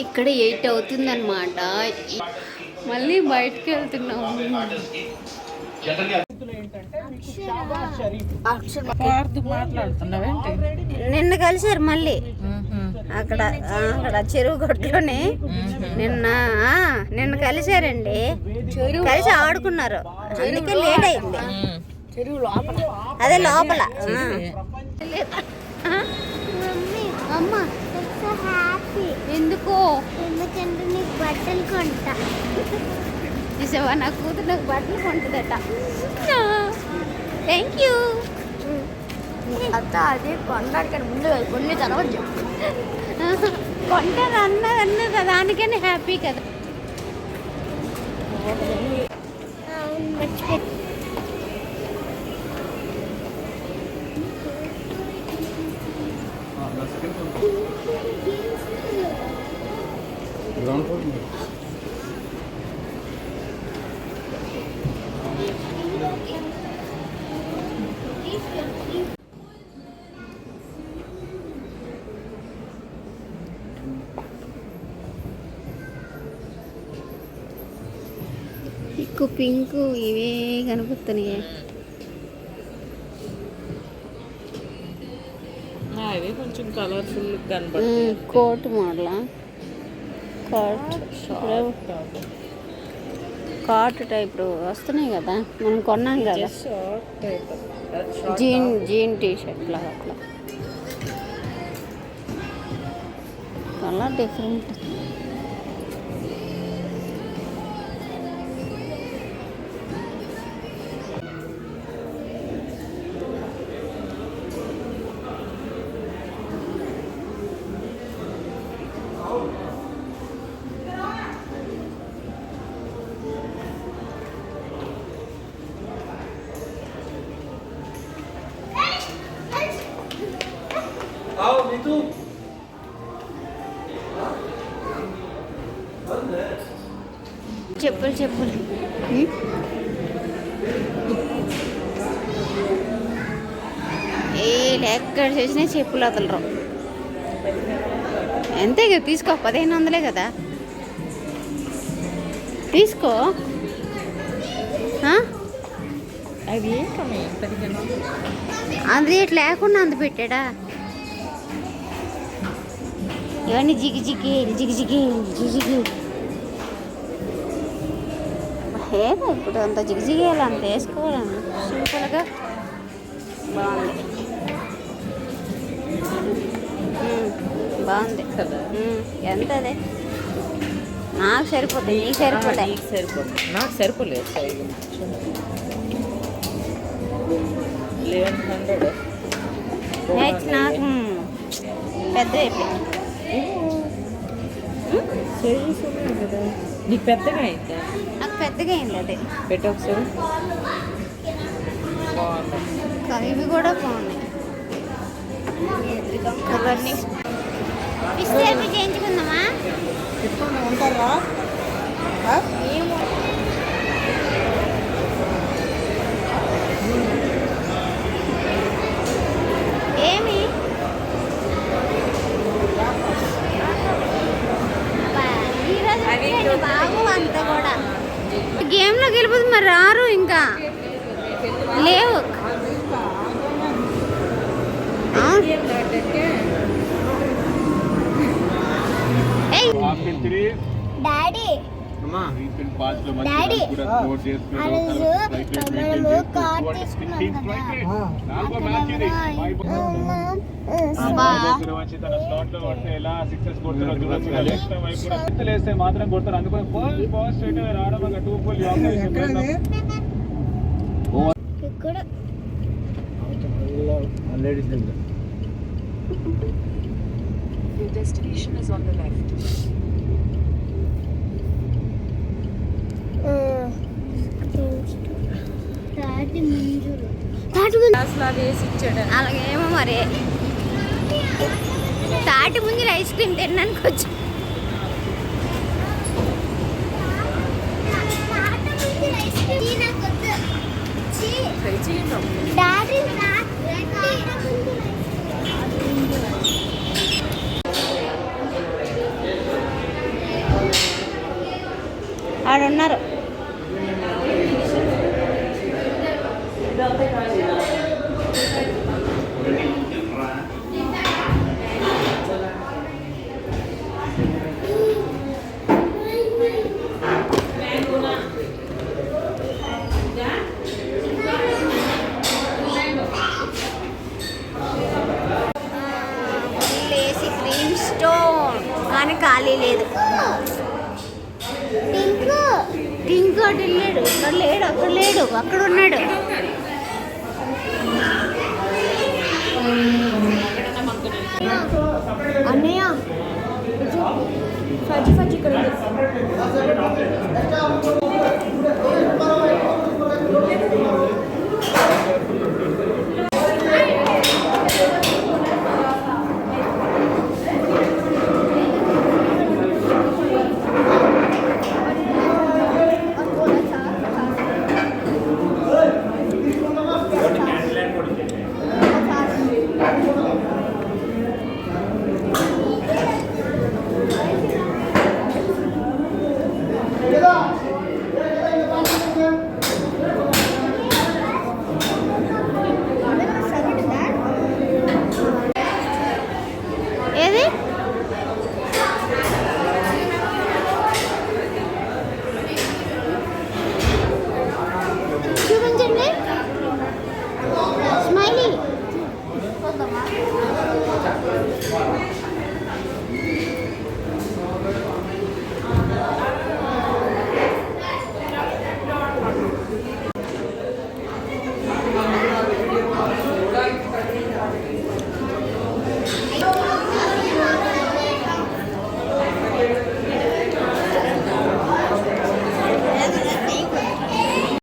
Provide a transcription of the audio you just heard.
ఇక్కడ ఎయిట్ అవుతుందన్నమాట. మళ్ళీ బయటికి వెళ్తున్నాము నిన్న కలిసారు మళ్ళీ. అక్కడ అక్కడ చెరువు గట్టులోనే నిన్న ఆ, నిన్న కలిసారండి కలిసి ఆడుకున్నారు. అందుకే లేట్ అయింది. అదే లోపల. అమ్మ. ఎందుకో? ఎందుకంటే నీకు బట్టలు కొంటా. చూసావా? నా కూతురు నాకు బట్టలు కొంటుందట. థ్యాంక్ యూ అత్త అదే కానీ ముందు కొన్ని తర్వాత చెప్పు. కొంటారు? అన్నది అన్నది దానికనే హ్యాపీ కదా. ఎక్కువ పింక్ ఇవే కనిపిస్తున్నాయి అవి కొంచెం కలర్ఫుల్ కనబడుతుంది కోట్ మోడల్? కాట్ కాట్ టైప్ వస్తున్నాయి కదా మనం కొన్నాం కదా. జీన్ జీన్ టీ షర్ట్ లాగా అట్లా. Colour different. చెప్పులు చెప్పులు? ఏ ఎక్కడ చూసినా చెప్పులు వదలరు. అంతే కదా తీసుకో పదిహేను వందలే కదా. తీసుకో. అది ఇట్లా లేకుండా అంత పెట్టాడా? ఇవన్నీ జిగి జిగి జిగి జిగి జిగి. ఏదో ఇప్పుడు అంత జిగి జిగేయాలి అంత వేసుకోవాలని సింపుల్గా బాగుంది. బాగుంది. ఎంత అదే నాకు సరిపోతాయి నీకు సరిపోతాయి. నీకు సరిపోతుంది నాకు సరిపోలేదు లెవెన్ హండ్రెడ్. నాకు పెద్ద అయిపోయింది. సైజెస్ ఉన్నాయి కదా నీకు పెద్దగా అయిందా? నాకు పెద్దగా అయింది అదే. పెట్టు ఒకసారి. బాగుంది. ఇవి కూడా బాగున్నాయి. చేయించుకుందామా? ఉంటారా ఏమి గేమ్లోకి వెళ్ళిపోతుంది మరి రారు ఇంకా. లేవు. ఆ? ఏయ్, డాడీ. డాడీ. ఆ రోజు మనము కార్ తీసుకున్నాం కదా. అబ్బా. వేస్తే మాత్రం కొడతారు అందుకని రావడం ఒక టూ ఫుల్ ఇక్కడ. లేడీస్ దగ్గర. Your destination is on the left. తాటి ముంజులు గ్లాస్ లాగా వేసి ఇచ్చాడు. అలాగేమో మరి. తాటి ముందర ఐస్ క్రీమ్ తినడానికి వచ్చి. ఆడున్నారు ముంజులు ఐస్ క్రీమ్ నాకొద్దు. ఛీ, ట్రై చేయండి డాడీ నాకు తాటి ముంజులు ఐస్ క్రీమ్. ఆడున్నారు లేసి క్రీమ్ స్టోన్ కానీ ఖాళీ లేదు ఇంకా లేడు వెళ్ళాడు ఇక్కడ లేడు అక్కడ లేడు అక్కడ ఉన్నాడు అన్నయ్య ఫజ్జి ఫజ్జి ఇక్కడ ఉంది.